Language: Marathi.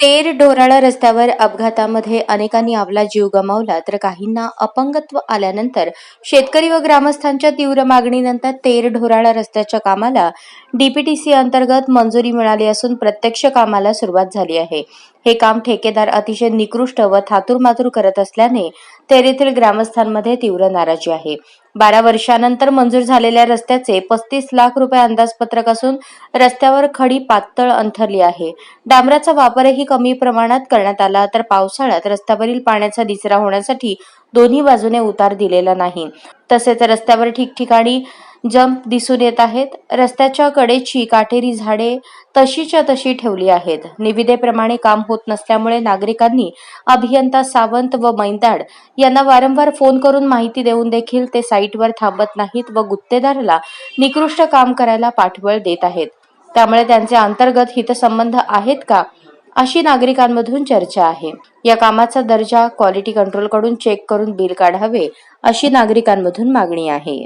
तेर ढोराळा रस्त्यावर अपघातामध्ये अनेकांनी आपला जीव गमावला तर काहींना अपंगत्व आल्यानंतर शेतकरी व ग्रामस्थांच्या तीव्र मागणीनंतर तेर ढोराळा रस्त्याच्या कामाला डीपीटीसी अंतर्गत मंजुरी मिळाली असून प्रत्यक्ष कामाला सुरुवात झाली आहे. हे काम ठेकेदार अतिशय निकृष्ट व थातुरमातुर करत असल्याने तेर येथील ग्रामस्थांमध्ये तीव्र नाराजी आहे. बारा वर्षानंतर मंजूर झालेल्या रस्त्याचे पस्तीस लाख रुपये अंदाजपत्रक असून रस्त्यावर खडी पातळ अंथरली आहे. डांबराचा वापरही कमी प्रमाणात करण्यात आला तर पावसाळ्यात रस्त्यावरील पाण्याचा निचरा होण्यासाठी दोन्ही बाजूने उतार दिलेला नाही. तसेच रस्त्यावर ठिकठिकाणी जंप दिसून येत आहेत. रस्त्याच्या कडेची काटेरी झाडे तशीच्या तशी ठेवली आहेत. निविदेप्रमाणे काम होत नसल्यामुळे नागरिकांनी अभियंता सावंत व मैंदाड यांना वारंवार फोन करून माहिती देऊन देखील ते साईटवर थांबत नाहीत व गुत्तेदाराला निकृष्ट काम करायला पाठबळ देत आहेत. त्यामुळे त्यांचे अंतर्गत हितसंबंध आहेत का अशी नागरिकांमधून चर्चा आहे. या कामाचा दर्जा क्वालिटी कंट्रोलकडून चेक करून बिल काढावे अशी नागरिकांमधून मागणी आहे.